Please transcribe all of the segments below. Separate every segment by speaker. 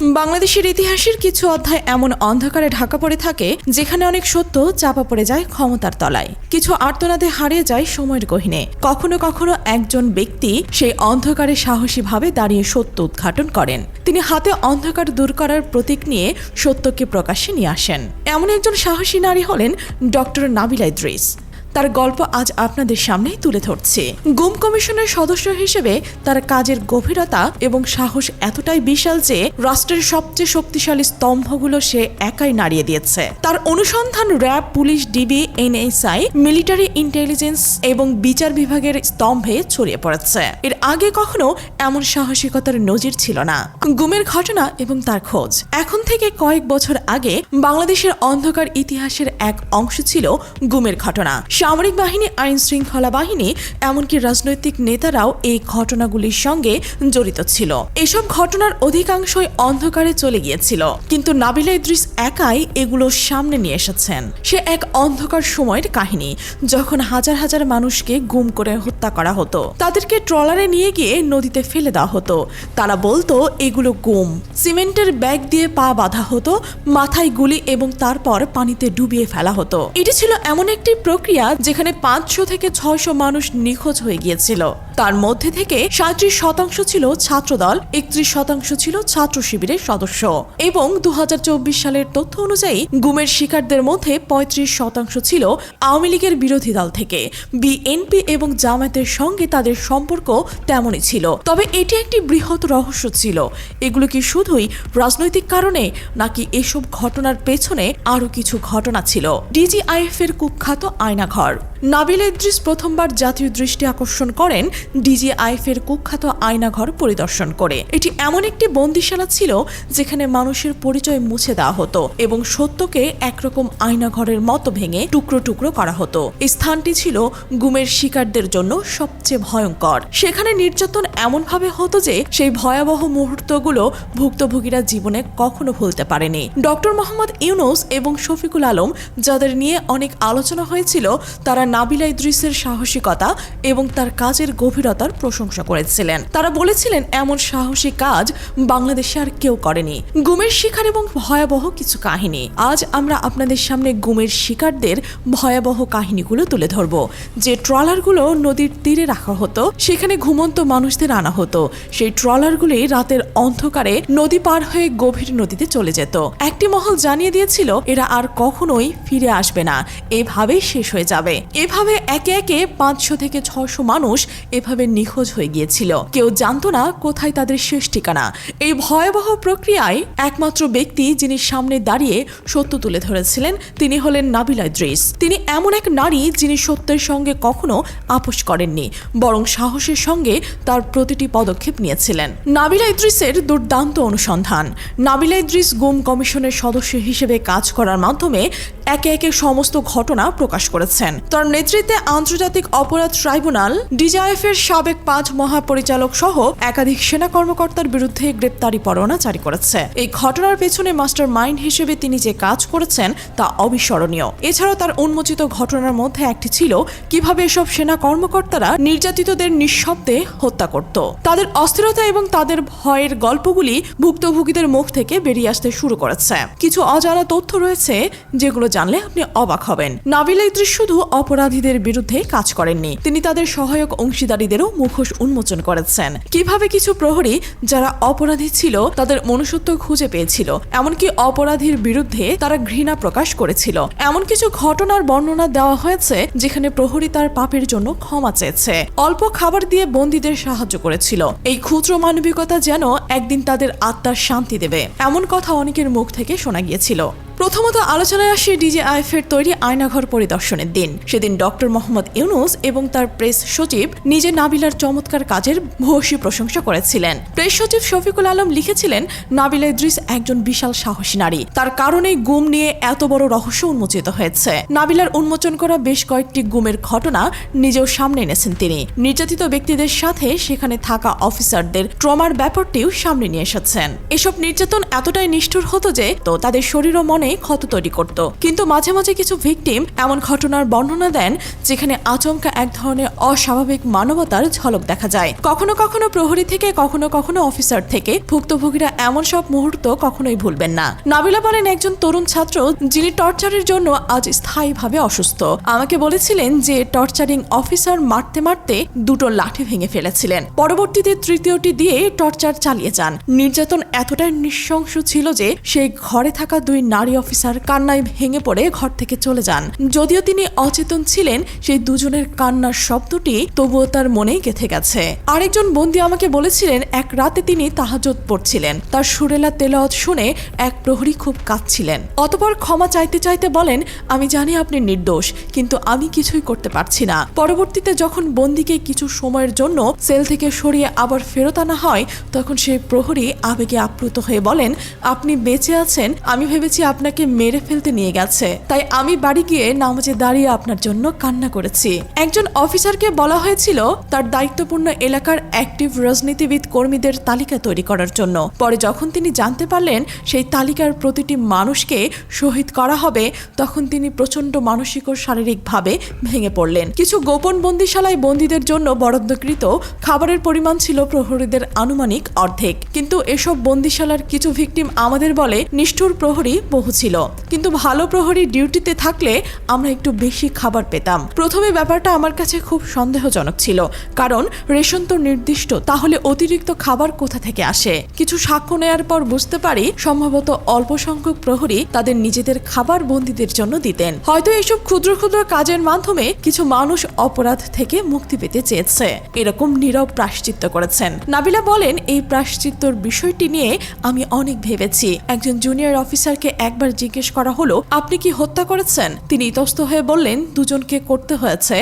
Speaker 1: বাংলাদেশের ইতিহাসের কিছু অধ্যায় এমন অন্ধকারে ঢাকা পড়ে থাকে, যেখানে অনেক সত্য চাপা পড়ে যায় ক্ষমতার তলায়। কিছু আর্তনাদে হারিয়ে যায় সময়ের গহিনে। কখনো কখনো একজন ব্যক্তি সেই অন্ধকারে সাহসীভাবে দাঁড়িয়ে সত্য উদ্ঘাটন করেন। তিনি হাতে অন্ধকার দূর করার প্রতীক নিয়ে সত্যকে প্রকাশ্যে নিয়ে আসেন। এমন একজন সাহসী নারী হলেন ডক্টর নাবিলা ইদ্রিস। তার গল্প আজ আপনাদের সামনেই তুলে ধরছে। গুম কমিশনের সদস্য হিসেবে তার কাজের গভীরতা এবং সাহস এতটাই বিশাল যে রাষ্ট্রের সবচেয়ে শক্তিশালী স্তম্ভগুলো সে একাই নাড়িয়ে দিয়েছে। তার অনুসন্ধান RAB, police, DB, NSI, military intelligence এবং বিচার বিভাগের স্তম্ভে ছড়িয়ে পড়েছে। এর আগে কখনো এমন সাহসিকতার নজির ছিল না। গুমের ঘটনা এবং তার খোঁজ। এখন থেকে কয়েক বছর আগে বাংলাদেশের অন্ধকার ইতিহাসের এক অংশ ছিল গুমের ঘটনা। সামরিক বাহিনী, আইন শৃঙ্খলা বাহিনী, এমনকি রাজনৈতিক নেতারাও এই ঘটনাগুলির সঙ্গে জড়িত ছিল। এসব ঘটনার অধিকাংশই অন্ধকারে চলে গিয়েছিল। কিন্তু নাবিলা ইদ্রিস একাই এগুলো সামনে নিয়ে এসেছেন। সে এক অন্ধকার সময়ের কাহিনী, যখন হাজার হাজার মানুষকে গুম করে হত্যা করা হতো। তাদেরকে ট্রলারে নিয়ে গিয়ে নদীতে ফেলে দেওয়া হতো। তারা বলতো, এগুলো গুম। সিমেন্টের ব্যাগ দিয়ে পা বাঁধা হতো, মাথায় গুলি এবং তারপর পানিতে ডুবিয়ে ফেলা হতো। এটি ছিল এমন একটি প্রক্রিয়া যেখানে পাঁচশো থেকে ছয়শো মানুষ নিখোঁজ হয়ে গিয়েছিল। তার মধ্যে থেকে সাঁত্রিশ শতাংশ ছিল ছাত্রদল, একত্রিশ শতাংশ ছিল ছাত্র শিবিরের সদস্য। এবং দুহাজার চব্বিশ সালের তথ্য অনুযায়ী, গুমের শিকারদের মধ্যে পঁয়ত্রিশ শতাংশ ছিল আওয়ামী লীগের বিরোধী দল থেকে। বিএনপি এবং জামায়াতের সঙ্গে তাদের সম্পর্ক তেমনই ছিল। তবে এটি একটি বৃহৎ রহস্য ছিল। এগুলো কি শুধুই রাজনৈতিক কারণে, নাকি এসব ঘটনার পেছনে আরও কিছু ঘটনা ছিল? ডিজিআইএফ এর কুখ্যাত আয়নাঘর। নাবিল ইদ্রিস প্রথমবার জাতীয় দৃষ্টি আকর্ষণ করেন ডিজিআইএফ এর কুখ্যাত আয়নাঘর পরিদর্শন করে। এটি এমন একটি বন্দিশালা ছিল যেখানে মানুষের পরিচয় মুছে দেওয়া হতো এবং সত্যকে একরকম আয়নাঘরের মতো ভেঙে টুকরো টুকরো করা হতো। স্থানটি ছিল গুমের শিকারদের জন্য সবচেয়ে ভয়ঙ্কর। সেখানে নির্যাতন এমনভাবে হতো যে সেই ভয়াবহ মুহূর্তগুলো ভুক্তভোগীরা জীবনে কখনো ভুলতে পারেনি। ডক্টর মোহাম্মদ ইউনুস এবং শফিকুল আলম, যাদের নিয়ে অনেক আলোচনা হয়েছিল তারা নাবিলা ইদ্রিসের সাহসিকতা এবং তার কাজের গভীরতার প্রশংসা করেছিলেন। তারা বলেছিলেন, এমন সাহসী কাজ বাংলাদেশে আর কেউ করেনি। গুমের শিকার এবং ভয়াবহ কিছু কাহিনী। আজ আমরা আপনাদের সামনে গুমের শিকারদের ভয়াবহ কাহিনীগুলো তুলে ধরব। যে ট্রলারগুলো নদীর তীরে রাখা হতো, সেখানে ঘুমন্ত মানুষদের আনা হতো। সেই ট্রলারগুলি রাতের অন্ধকারে নদী পার হয়ে গভীর নদীতে চলে যেত। একটি মহল জানিয়ে দিয়েছিল, এরা আর কখনোই ফিরে আসবে না। এভাবেই শেষ হয়ে যাবে। এভাবে একে একে পাঁচশো থেকে ছশো মানুষ এভাবে নিখোঁজ হয়ে গিয়েছিল। কেউ জানতো না কোথায় তাদের শেষ ঠিকানা। এই ভয়াবহ প্রক্রিয়ায় একমাত্র ব্যক্তি যিনি সামনে দাঁড়িয়ে সত্য তুলে ধরেছিলেন, তিনি হলেন নাবিলা ইদ্রিস তিনি এমন এক নারী যিনি সত্যের সঙ্গে কখনো আপোষ করেননি, বরং সাহসের সঙ্গে তার প্রতিটি পদক্ষেপ নিয়েছিলেন। নাবিলা ইদ্রিসের দুর্দান্ত অনুসন্ধান। নাবিলা ইদ্রিস গুম কমিশনের সদস্য হিসেবে কাজ করার মাধ্যমে একে একে সমস্ত ঘটনা প্রকাশ করেছেন। তার নেতৃত্বে আন্তর্জাতিক অপরাধ ট্রাইব্যুনাল ডিজাইএফ এর সাবেক পাঁচ মহাপরিচালক সহ একাধিক সেনা কর্মকর্তার বিরুদ্ধে গ্রেপ্তারি পরোয়ানা জারি করেছে। এই ঘটনার পেছনে মাস্টার মাইন্ড হিসেবে তিনি যে কাজ করেছেন, তা অবিস্মরণীয়। এছাড়াও তার উন্মোচিত ঘটনার মধ্যে একটি ছিল কীভাবে এসব সেনা কর্মকর্তারা নির্যাতিতদের নিঃশব্দে হত্যা করত। তাদের অস্থিরতা এবং তাদের ভয়ের গল্পগুলি ভুক্তভোগীদের মুখ থেকে বেরিয়ে আসতে শুরু করেছে। কিছু অজানা তথ্য রয়েছে যেগুলো জানলে আপনি অবাক হবেন। নাবিলা ইদ্রিস শুধু অপরাধীদের বিরুদ্ধে কাজ করেননি, তিনি তাদের সহায়ক অংশীদারীদেরও মুখোশ উন্মোচন করেছেন। কীভাবে কিছু প্রহরী যারা অপরাধী ছিল, তাদের মনুষ্যত্ব খুঁজে পেয়েছিল, এমনকি অপরাধীর বিরুদ্ধে তারা ঘৃণা প্রকাশ করেছিল। এমন কিছু ঘটনার বর্ণনা দেওয়া হয়েছে, যেখানে প্রহরী তার পাপের জন্য ক্ষমা চেয়েছে, অল্প খাবার দিয়ে বন্দীদের সাহায্য করেছিল। এই ক্ষুদ্র মানবিকতা যেন একদিন তাদের আত্মার শান্তি দেবে, এমন কথা অনেকের মুখ থেকে শোনা গিয়েছিল। প্রথমত আলোচনায় আসে ডিজিআইএফ এর তৈরি আয়নাঘর পরিদর্শনের দিন। সেদিন ডক্টর মোহাম্মদ ইউনুস এবং তার প্রেস সচিব নিজে নাবিলার চমৎকার কাজের ভূয়সী প্রশংসা করেছিলেন। প্রেস সচিব শফিকুল আলম লিখেছিলেন, নাবিলা ইদ্রিস একজন বিশাল সাহসী নারী। তার কারণেই গুম নিয়ে এত বড় রহস্য উন্মোচিত হয়েছে। নাবিলার উন্মোচন করা বেশ কয়েকটি গুমের ঘটনা নিজেও সামনে এনেছেন তিনি। নির্যাতিত ব্যক্তিদের সাথে সেখানে থাকা অফিসারদের ট্রমার ব্যাপারটিও সামনে নিয়ে এসেছেন। এসব নির্যাতন এতটাই নিষ্ঠুর হতো যে, তো তাদের শরীর ও মনে জীবনে ক্ষত তৈরি করত। কিন্তু মাঝে মাঝে কিছু ভিকটিম এমন ঘটনার বর্ণনা দেন, যেখানে আচমকা এক ধরনের অস্বাভাবিক মানবতার ঝলক দেখা যায়। কখনো কখনো প্রহরী থেকে, কখনো কখনো অফিসার থেকে, ভুক্তভোগীরা এমন সব মুহূর্ত কখনোই ভুলবেন না। নাবিলা বলেন, একজন তরুণ ছাত্র, যিনি টর্চারের জন্য আজ স্থায়ীভাবে অসুস্থ। আমাকে বলেছিলেন যে, টর্চারিং অফিসার মারতে মারতে দুটো লাঠি ভেঙে ফেলেছিলেন। পরবর্তীতে তৃতীয়টি দিয়ে টর্চার চালিয়ে যান। নির্যাতন এতটাই নৃশংস ছিল যে, সেই ঘরে থাকা দুই নারী অফিসার কান্নায় ভেঙে পড়ে ঘর থেকে চলে যান। যদিও তিনি অচেতন ছিলেন, সেই দুজনের কান্নার শব্দটি তবুও তার মনে গেথে গেছে। আরেকজন বন্দি আমাকে বলেছিলেন, এক রাতে তিনি তাহাজত পড়ছিলেন। তার সুরেলা তেলাওয়াত শুনে এক প্রহরী খুব কাঁদছিলেন। অতপর ক্ষমা চাইতে চাইতে বলেন, আমি জানি আপনি নির্দোষ, কিন্তু আমি কিছুই করতে পারছি না। পরবর্তীতে যখন বন্দিকে কিছু সময়ের জন্য সেল থেকে সরিয়ে আবার ফেরত আনা হয়, তখন সেই প্রহরী আবেগে আপ্লুত হয়ে বলেন, আপনি বেঁচে আছেন, আমি ভেবেছি আপনাকে মেরে ফেলতে নিয়ে গেছে। তাই আমি বাড়ি গিয়ে নামাজে দাঁড়িয়ে আপনার জন্য কান্না করেছি। একজন অফিসারকে বলা হয়েছিল, তার দায়িত্বপূর্ণ এলাকার অ্যাক্টিভ রাজনীতিবিদ কর্মীদের তালিকা তৈরি করার জন্য। পরে যখন তিনি জানতে পারলেন সেই তালিকার প্রতিটি মানুষকে শহীদ করা হবে, তখন তিনি প্রচণ্ড মানসিক ও শারীরিকভাবে ভেঙে পড়লেন। কিছু গোপন বন্দিশালায় বন্দীদের জন্য বরাদ্দকৃত খাবারের পরিমাণ ছিল প্রহরীদের আনুমানিক অর্ধেক। কিন্তু এসব বন্দিশালার কিছু ভিকটিম আমাদের বলে নিষ্ঠুর প্রহরী বহু ছিল। কিন্তু ভালো প্রহরী ডিউটিতে থাকলে আমরা একটু বেশি খাবার পেতাম। প্রথমে ব্যাপারটা আমার কাছে খুব সন্দেহজনক ছিল। কারণ রেশন তো নির্দিষ্ট, তাহলে অতিরিক্ত খাবার কোথা থেকে আসে? কিছু সাক্ষ্য নেয়ার পর বুঝতে পারি সম্ভবত অল্প সংখ্যক প্রহরী তাদের নিজেদের খাবার বন্দীদের জন্য দিতেন। হয়তো এসব ক্ষুদ্র ক্ষুদ্র কাজের মাধ্যমে কিছু মানুষ অপরাধ থেকে মুক্তি পেতে চেয়েছে। এরকম নীরব প্রাশ্চিত্য করেছেন। নাবিলা বলেন, এই প্রাশ্চিত্যর বিষয়টি নিয়ে আমি অনেক ভেবেছি। একজন জুনিয়র অফিসারকে একবার জিজ্ঞেস করা হলো, আপনি কি হত্যা করেছেন? তিনি ইতস্ত হয়ে বললেন, দুজনকে করতে হয়েছে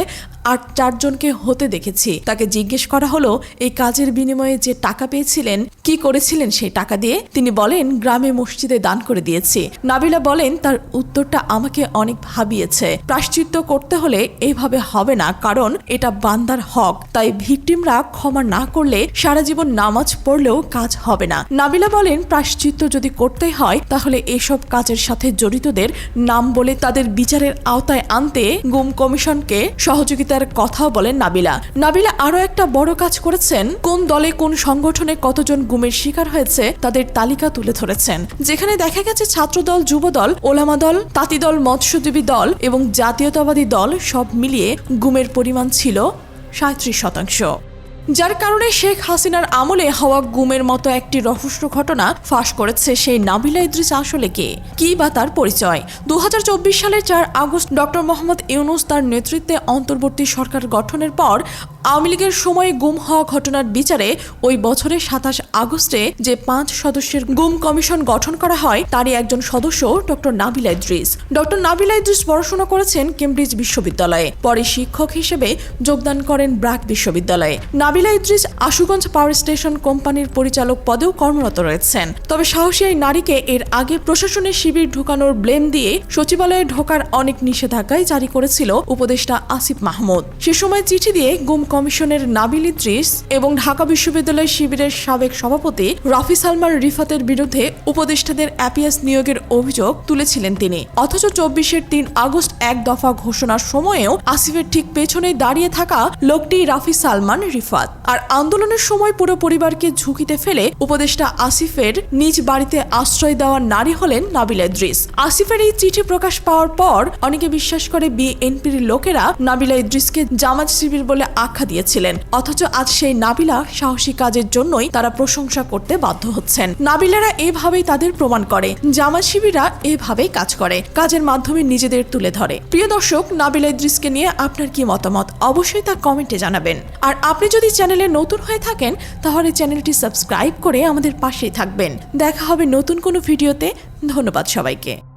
Speaker 1: আর চারজনকে হতে দেখেছি। তাকে জিজ্ঞেস করা হলো, এই কাজের বিনিময়ে যে টাকা পেয়েছিলেন, কি করেছিলেন সেই টাকা দিয়ে? তিনি বলেন, গ্রামে মসজিদে দান করে দিয়েছি। নাবিলা বলেন, তার উত্তরটা আমাকে অনেক ভাবিয়েছে। প্রাশ্চিত্য করতে হলে এইভাবে হবে না, কারণ এটা বান্দার হক। তাই ভিকটিমরা ক্ষমা না করলে সারা জীবন নামাজ পড়লেও কাজ হবে না। নাবিলা বলেন প্রাশ্চিত্য যদি করতে হয়, তাহলে এসব কাজের সাথে জড়িতদের নাম বলে তাদের বিচারের আওতায় আনতে গুম কমিশনকে সহযোগিতার কথাও বলেন নাবিলা। নাবিলা আরও একটা বড় কাজ করেছেন। কোন দলে কোন সংগঠনে কতজন গুমের শিকার হয়েছে তাদের তালিকা তুলে ধরেছেন। যেখানে দেখা গেছে ছাত্রদল, যুবদল, ওলামা দল, তাঁতি দল, মৎস্যজীবী দল এবং জাতীয়তাবাদী দল সব মিলিয়ে গুমের পরিমাণ ছিল সাঁত্রিশ শতাংশ। যার কারণে শেখ হাসিনার আমলে হওয়া গুমের মতো একটি রহস্য ঘটনা ফাঁস করেছে সেই নাবিলা ইদ্রিস আসলে কে? কি বা তার পরিচয়? দু হাজার চব্বিশ সালের চার আগস্ট ডক্টর মোহাম্মদ ইউনুস তার নেতৃত্বে অন্তর্বর্তী সরকার গঠনের পর আওয়ামী লীগের সময় গুম হওয়া ঘটনার বিচারে ওই বছরের সাতাশ আগস্টে যে পাঁচ সদস্যের গুম কমিশন গঠন করা হয়, তারই একজন সদস্য ডক্টর নাবিলা ইদ্রিস। ডক্টর নাবিলা ইদ্রিস পড়াশোনা করেছেন কেমব্রিজ বিশ্ববিদ্যালয়ে। পরে শিক্ষক হিসেবে যোগদান করেন ব্রাক বিশ্ববিদ্যালয়ে। নাবিলা ইদ্রিস আশুগঞ্জ পাওয়ার স্টেশন কোম্পানির পরিচালক পদেও কর্মরত রয়েছেন। তবে সাহসী এই নারীকে এর আগে প্রশাসনের শিবির ঢুকানোর ব্লেম দিয়ে সচিবালয়ে ঢোকার অনেক নিষেধাজ্ঞাই জারি করেছিল উপদেষ্টা আসিফ মাহমুদ। সে সময় চিঠি দিয়ে গুম কমিশনের নাবিল ইদ্রিস এবং ঢাকা বিশ্ববিদ্যালয় শিবিরের সাবেক সভাপতি রাফি সালমান রিফাতের বিরুদ্ধে উপদেষ্টাদের অ্যাপিয়াস নিয়োগের অভিযোগ তুলেছিলেন তিনি। অথচ চব্বিশের তিন আগস্ট এক দফা ঘোষণার সময়েও আসিফের ঠিক পেছনে দাঁড়িয়ে থাকা লোকটি রাফি সালমান রিফাত। আর আন্দোলনের সময় পুরো পরিবারকে ঝুঁকিতে ফেলে উপদেষ্টা আসিফের নিজ বাড়িতে আশ্রয় দেওয়া নারী হলেন নাবিলা ইদ্রিস। আসিফের এই চিঠি প্রকাশ পাওয়ার পর অনেকে বিশ্বাস করে বিএনপির লোকেরা নাবিলা ইদ্রিসকে জামাত শিবির বলে আখ্যা দিয়েছিলেন। অথচ আজ সেই নাবিলা সাহসী কাজের জন্যই তারা প্রশংসা করতে বাধ্য হচ্ছেন। নাবিলারা এভাবেই তাদের প্রমাণ করে। জামাত শিবিরা এভাবেই কাজ করে। কাজের মাধ্যমে নিজেদের তুলে ধরে। প্রিয় দর্শক, নাবিলা ইদ্রিসকে নিয়ে আপনার কি মতামত? অবশ্যই তা কমেন্টে জানাবেন। আর আপনি যদি চ্যানেলে নতুন হয়ে থাকেন, তাহলে চ্যানেলটি সাবস্ক্রাইব করে আমাদের পাশেই থাকবেন। দেখা হবে নতুন কোনো ভিডিওতে। ধন্যবাদ সবাইকে।